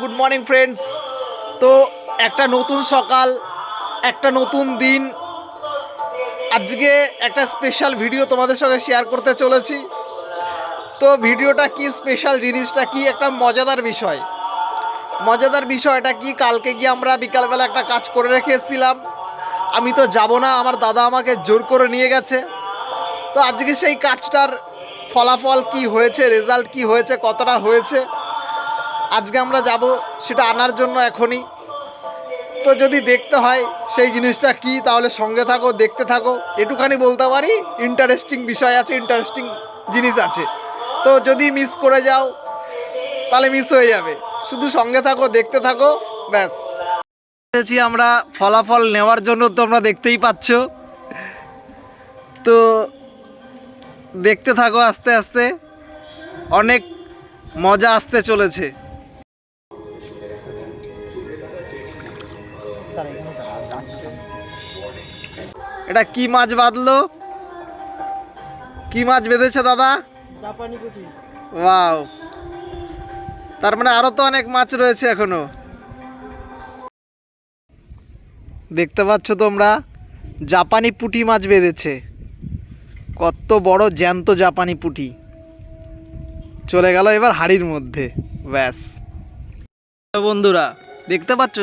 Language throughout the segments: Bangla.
গুড মর্নিং ফ্রেন্ডস তো একটা নতুন সকাল, একটা নতুন দিন। আজকে একটা স্পেশাল ভিডিও তোমাদের সঙ্গে শেয়ার করতে চলেছি। তো ভিডিওটা কি স্পেশাল জিনিসটা কি, একটা মজাদার বিষয়। মজাদার বিষয়টা কি, কালকে গিয়ে আমরা বিকালবেলা একটা কাজ করে রেখে এসেছিলাম। আমি তো যাব না, আমার দাদা আমাকে জোর করে নিয়ে গেছে। তো আজকে সেই কাজটার ফলাফল কি হয়েছে রেজাল্ট কি হয়েছে, কতটা হয়েছে আজকে আমরা যাব সেটা আনার জন্য এখনই। তো যদি দেখতে হয় সেই জিনিসটা কি, তাহলে সঙ্গে থাকো, দেখতে থাকো। এটুখানি বলতে পারি ইন্টারেস্টিং বিষয় আছে ইন্টারেস্টিং জিনিস আছে। তো যদি মিস করে যাও, তাহলে মিস হয়ে যাবে। শুধু সঙ্গে থাকো, দেখতে থাকো, ব্যাস। এসেছি আমরা, ফলাফল নেওয়ার জন্য তোমরা দেখতেই পাচ্ছ। তো দেখতে থাকো আস্তে আস্তে। অনেক মজা আসতে চলেছে। এটা কি মাছ বাঁধলো? কি মাছ বেঁধেছে দাদা? ওয়াও। তার মানে আরও তো অনেক মাছ রয়েছে এখনও। দেখতে পাচ্ছ তোমরা? জাপানি পুঁটি মাছ বেঁধেছে। কত বড় জ্যান্ত জাপানি পুঁটি। চলে গেল এবার হাড়ির মধ্যে। ব্যাস। বন্ধুরা দেখতে পাচ্ছ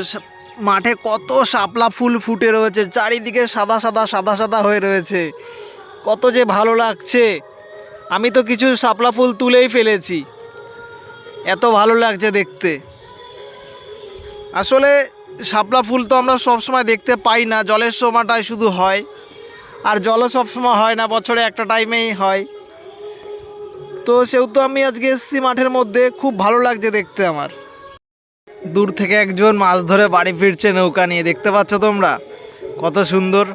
মাঠে কত শাপলা ফুল ফুটে রয়েছে, চারিদিকে সাদা সাদা সাদা সাদা হয়ে রয়েছে। কত যে ভালো লাগছে। আমি তো কিছু শাপলা ফুল তুলেই ফেলেছি। এত ভালো লাগছে দেখতে। আসলে শাপলা ফুল তো আমরা সবসময় দেখতে পাই না, জলের সময়টায় শুধু হয়। আর জলও সবসময় হয় না, বছরে একটা টাইমেই হয়। তো সেহেতু আমি আজকে এসেছি মাঠের মধ্যে, খুব ভালো লাগছে দেখতে আমার। দূর থেকে একজন মাছ ধরে বাড়ি ফিরছে নৌকা নিয়ে দেখতে পাচ্ছ তোমরা? কত সুন্দর।